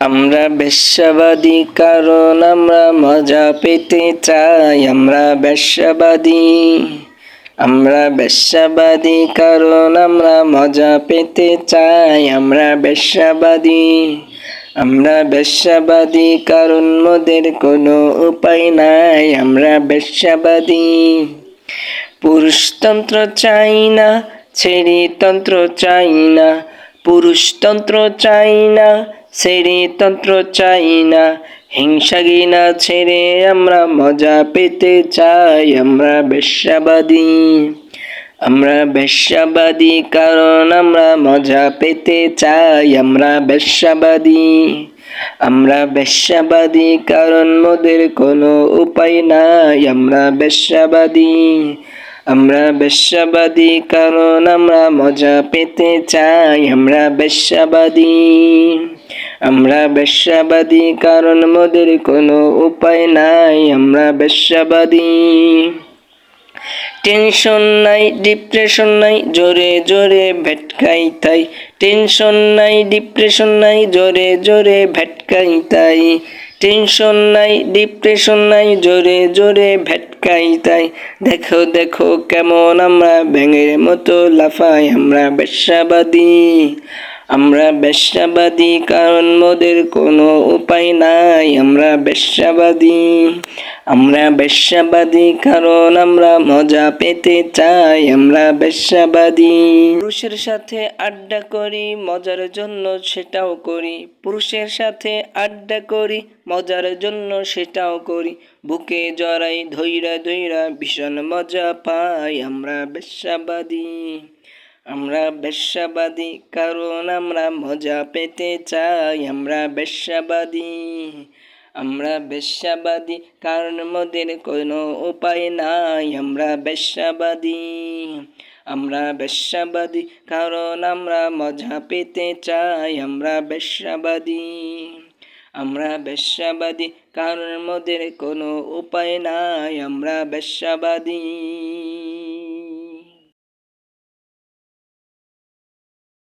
আমরা বেশ্যাবাদী, কারণ আমরা মজা পেতে চাই। আমরা বেশ্যাবাদী আমরা বেশ্যাবাদী, কারণ আমরা মজা পেতে চাই। আমরা বেশ্যাবাদী আমরা বেশ্যাবাদী, কারণ মোদের কোনো উপায় নাই। আমরা বেশ্যাবাদী, পুরুষতন্ত্র চাই না ছেড়ে তন্ত্র চাই না, পুরুষতন্ত্র চাই না ছেড়ে তন্ত্র চাই না, হিংসা গিনা ছেড়ে আমরা মজা পেতে চাই, আমরা বেশ্যাবাদী। আমরা বেশ্যাবাদী কারণ আমরা মজা পেতে চাই, আমরা বেশ্যাবাদী। আমরা বেশ্যাবাদী কারণ মোদের কোনো উপায় নাই, আমরা বেশ্যাবাদী। আমরা বেশ্যাবাদী কারণ আমরা মজা পেতে চাই, আমরা বেশ্যাবাদী। আমরা বেশ্যাবাদী, কারণ মোদের কোনো উপায় নাই। আমরা বেশ্যাবাদী। টেনশন নাই, ডিপ্রেশন নাই, জোরে জোরে ভেটকাই তাই। টেনশন নাই, ডিপ্রেশন নাই, জোরে জোরে ভেটকাই তাই। টেনশন নাই, ডিপ্রেশন নাই, জোরে জোরে ভেটকাই তাই। দেখো দেখো কেমন আমরা ব্যাঙের মতো লাফাই। আমরা বেশ্যাবাদী। আমরা বেশ্যাবাদী, কারণ মোদের কোনো উপায় নাই। আমরা বেশ্যাবাদী আমরা বেশ্যাবাদী, কারণ আমরা মজা পেতে চাই। আমরা বেশ্যাবাদী। পুরুষের সাথে আড্ডা করি, মজার জন্য সেটাও করি। পুরুষের সাথে আড্ডা করি, মজার জন্য সেটাও করি। বুকে জড়াই, ধৈরা ধৈরা ভীষণ মজা পাই। আমরা বেশ্যাবাদী। আমরা বেশ্যাবাদী, কারণ আমরা মজা পেতে চাই। আমরা বেশ্যাবাদী আমরা বেশ্যাবাদী, কারণ মোদের কোনো উপায় নাই। আমরা বেশ্যাবাদী আমরা বেশ্যাবাদী, কারণ আমরা মজা পেতে চাই। আমরা বেশ্যাবাদী আমরা বেশ্যাবাদী, কারণ মোদের কোনো উপায় নাই। আমরা বেশ্যাবাদী।